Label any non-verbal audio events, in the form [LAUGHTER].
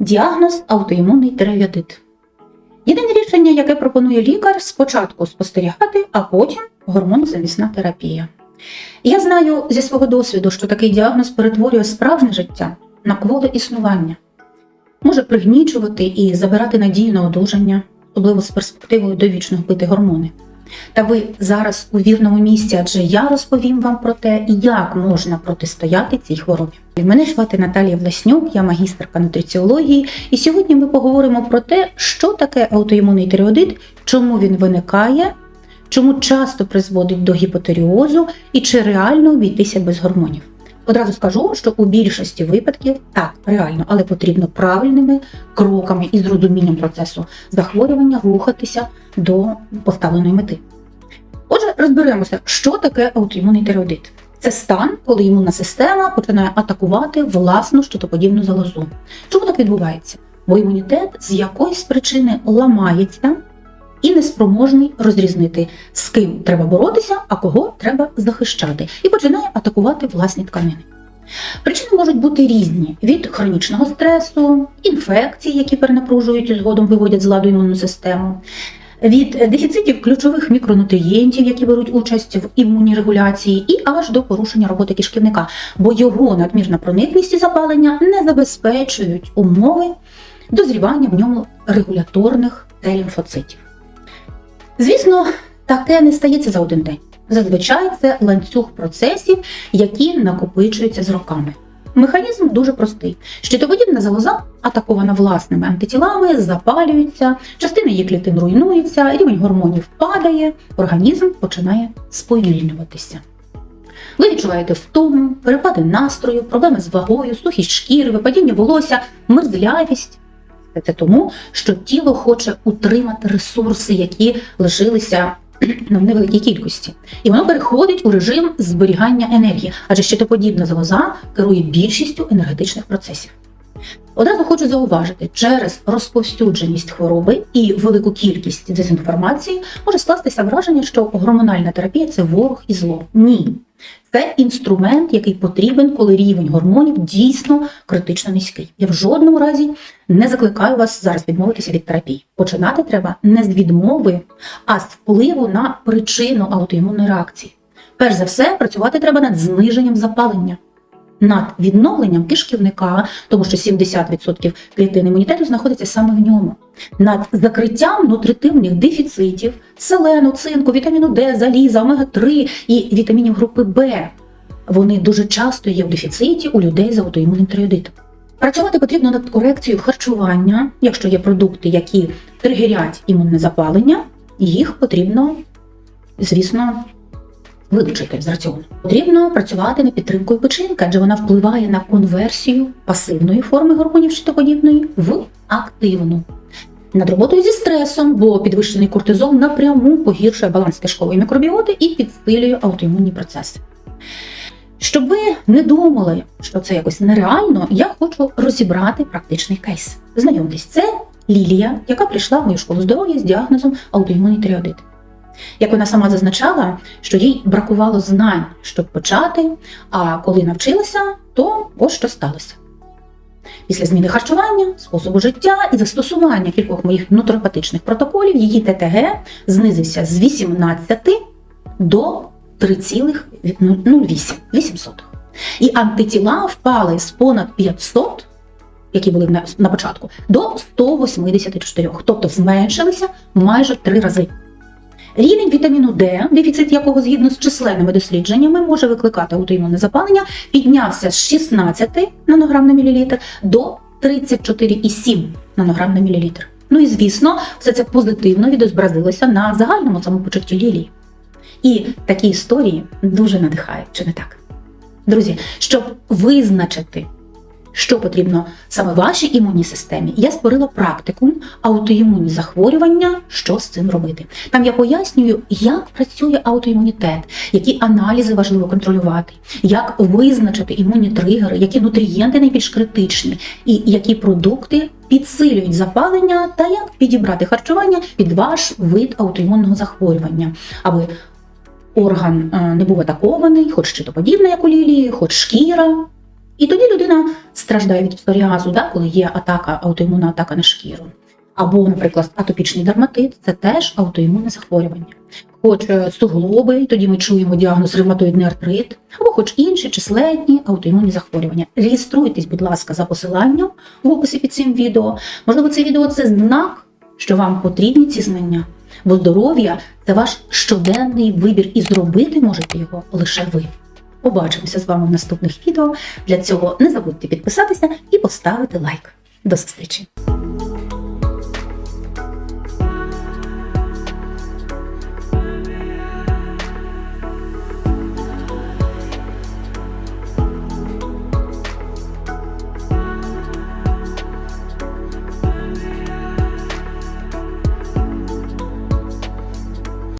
Діагноз аутоімунний тиреоїдит. Єдине рішення, яке пропонує лікар, спочатку спостерігати, а потім гормонозамісна терапія. Я знаю зі свого досвіду, що такий діагноз перетворює справжнє життя на кволе існування, може пригнічувати і забирати надію на одужання, особливо з перспективою довічно пити гормони. Та ви зараз у вірному місці, адже я розповім вам про те, як можна протистояти цій хворобі. Мене звати Наталія Власнюк, я магістерка нутриціології, і сьогодні ми поговоримо про те, що таке аутоімунний тиреодит, чому він виникає, чому часто призводить до гіпотеріозу і чи реально обійтися без гормонів. Одразу скажу, що у більшості випадків так реально, але потрібно правильними кроками і з розумінням процесу захворювання рухатися до поставленої мети. Отже, розберемося, що таке аутоімунний тиреоїдит. Це стан, коли імунна система починає атакувати власну щитоподібну залозу. Чому так відбувається? Бо імунітет з якоїсь причини ламається і неспроможний розрізнити, з ким треба боротися, а кого треба захищати, і починає атакувати власні тканини. Причини можуть бути різні: від хронічного стресу, інфекцій, які перенапружують і згодом виводять з ладу імунну систему, від дефіцитів ключових мікронутрієнтів, які беруть участь в імунній регуляції, і аж до порушення роботи кишківника, бо його надмірна проникність і запалення не забезпечують умови дозрівання в ньому регуляторних Т-лімфоцитів. Звісно, таке не стається за один день. Зазвичай це ланцюг процесів, які накопичуються з роками. Механізм дуже простий. Щитовидільна залоза, атакована власними антитілами, запалюється, частина її клітин руйнується, рівень гормонів падає, організм починає сповільнюватися. Ви відчуваєте втому, перепади настрою, проблеми з вагою, сухість шкіри, випадіння волосся, мерзлявість. Це тому, що тіло хоче утримати ресурси, які лишилися [CLEARS THROAT] ну, в невеликій кількості. І воно переходить у режим зберігання енергії, адже щитоподібна залоза керує більшістю енергетичних процесів. Одразу хочу зауважити, через розповсюдженість хвороби і велику кількість дезінформації може скластися враження, що гормональна терапія це ворог і зло. Ні. Це інструмент, який потрібен, коли рівень гормонів дійсно критично низький. Я в жодному разі не закликаю вас зараз відмовитися від терапії. Починати треба не з відмови, а з впливу на причину аутоімунної реакції. Перш за все, працювати треба над зниженням запалення, над відновленням кишківника, тому що 70% клітин імунітету знаходиться саме в ньому, над закриттям нутритивних дефіцитів селену, цинку, вітаміну Д, заліза, омега-3 і вітамінів групи Б. Вони дуже часто є в дефіциті у людей з аутоімунним тиреоїдитом. Працювати потрібно над корекцією харчування, якщо є продукти, які тригерять імунне запалення, їх потрібно, звісно, вилучити з раціону. Потрібно працювати над підтримкою печінки, адже вона впливає на конверсію пасивної форми гормонів щитоподібної в активну. Над роботою зі стресом, бо підвищений кортизол напряму погіршує баланс кишкової мікробіоти і підсилює аутоімунні процеси. Щоб ви не думали, що це якось нереально, я хочу розібрати практичний кейс. Знайомтесь, це Лілія, яка прийшла в мою школу здоров'я з діагнозом аутоімунний тиреоїдит. Як вона сама зазначала, що їй бракувало знань, щоб почати, а коли навчилася, то ось що сталося. Після зміни харчування, способу життя і застосування кількох моїх нутропатичних протоколів її ТТГ знизився з 18 до 3,08. І антитіла впали з понад 500, які були на, на початку, до 184, тобто зменшилися майже три рази. Рівень вітаміну Д, дефіцит якого згідно з численними дослідженнями може викликати аутоімунне запалення, піднявся з 16 нанограм на мілілітр до 34,7 нанограм на мілілітр. Ну і звісно, все це позитивно відобразилося на загальному самопочутті Лілії. І такі історії дуже надихають, чи не так? Друзі, щоб визначити, що потрібно? Саме вашій імунній системі, я створила практикум аутоімунні захворювання, що з цим робити. Там я пояснюю, як працює аутоімунітет, які аналізи важливо контролювати, як визначити імунні тригери, які нутрієнти найбільш критичні, і які продукти підсилюють запалення, та як підібрати харчування під ваш вид аутоімунного захворювання, аби орган е, не був атакований, хоч щитоподібний, як у лілії, хоч шкіра, І тоді людина страждає від псоріазу, да, коли є атака, аутоімунна атака на шкіру. Або, наприклад, атопічний дерматит це теж аутоімунне захворювання. Хоч е, суглоби, тоді ми чуємо діагноз ревматоїдний артрит, або хоч інші численні аутоімунні захворювання. Реєструйтесь, будь ласка, за посиланням в описі під цим відео. Можливо, це відео це знак, що вам потрібні ці знання. Бо здоров'я це ваш щоденний вибір, і зробити можете його лише ви. Побачимося з вами в наступних відео. Для цього не забудьте підписатися і поставити лайк. До зустрічі!